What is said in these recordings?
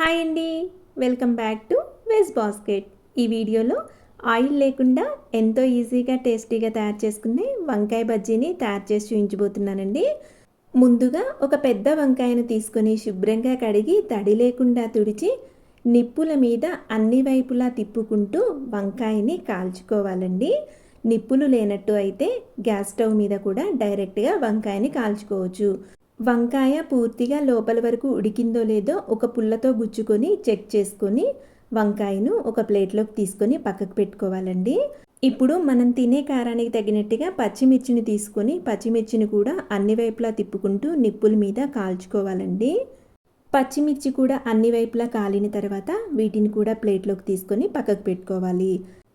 Hi అండి. Welcome back to veg basket. ఈ వీడియోలో ఆయిల్ లేకుండా ఎంతో ఈజీగా టేస్టీగా తయారు చేసుకునే వంకాయ బజ్జీని తయారు చేసి చూపించబోతున్నానండి. ముందుగా ఒక పెద్ద వంకాయను తీసుకొని శుభ్రంగా కడిగి తడి లేకుండా తుడిచి నిప్పుల మీద అన్ని వైపులా తిప్పుకుంటూ వంకాయని కాల్చుకోవాలండి. నిప్పులు లేనట్టు అయితే గ్యాస్ స్టవ్ మీద కూడా డైరెక్ట్గా వంకాయని కాల్చుకోవచ్చు. వంకాయ పూర్తిగా లోపల వరకు ఉడికిందో లేదో ఒక పుల్లతో గుచ్చుకొని చెక్ చేసుకొని వంకాయను ఒక ప్లేట్లోకి తీసుకొని పక్కకు పెట్టుకోవాలండి. ఇప్పుడు మనం తినే కారానికి తగినట్టుగా పచ్చిమిర్చిని తీసుకొని పచ్చిమిర్చిని కూడా అన్ని వైపులా తిప్పుకుంటూ నిప్పుల మీద కాల్చుకోవాలండి. పచ్చిమిర్చి కూడా అన్ని వైపులా కాలిన తర్వాత వీటిని కూడా ప్లేట్లోకి తీసుకొని పక్కకు పెట్టుకోవాలి.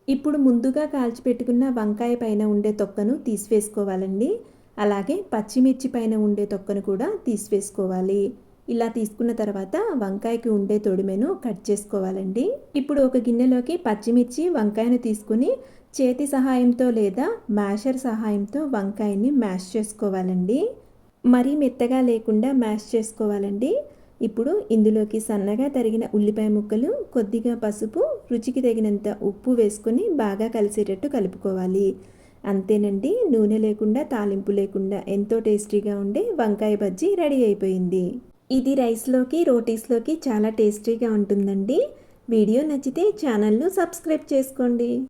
ఇప్పుడు ముందుగా కాల్చిపెట్టుకున్న వంకాయ పైన ఉండే తొక్కను తీసివేసుకోవాలండి. అలాగే పచ్చిమిర్చి పైన ఉండే తొక్కను కూడా తీసివేసుకోవాలి. ఇలా తీసుకున్న తర్వాత వంకాయకి ఉండే తొడిమెను కట్ చేసుకోవాలండి. ఇప్పుడు ఒక గిన్నెలోకి పచ్చిమిర్చి వంకాయను తీసుకుని చేతి సహాయంతో లేదా మ్యాషర్ సహాయంతో వంకాయని మ్యాష్ చేసుకోవాలండి. మరీ మెత్తగా లేకుండా మ్యాష్ చేసుకోవాలండి. ఇప్పుడు ఇందులోకి సన్నగా తరిగిన ఉల్లిపాయ ముక్కలు కొద్దిగా పసుపు రుచికి తగినంత ఉప్పు వేసుకొని బాగా కలిసేటట్టు కలుపుకోవాలి. అంతేనండి నూనె లేకుండా తాలింపు లేకుండా ఎంతో టేస్టీగా ఉండే వంకాయ బజ్జీ రెడీ అయిపోయింది. ఇది రైస్లోకి రోటీస్లోకి చాలా టేస్టీగా ఉంటుందండి. వీడియో నచ్చితే ఛానల్ను సబ్స్క్రైబ్ చేసుకోండి.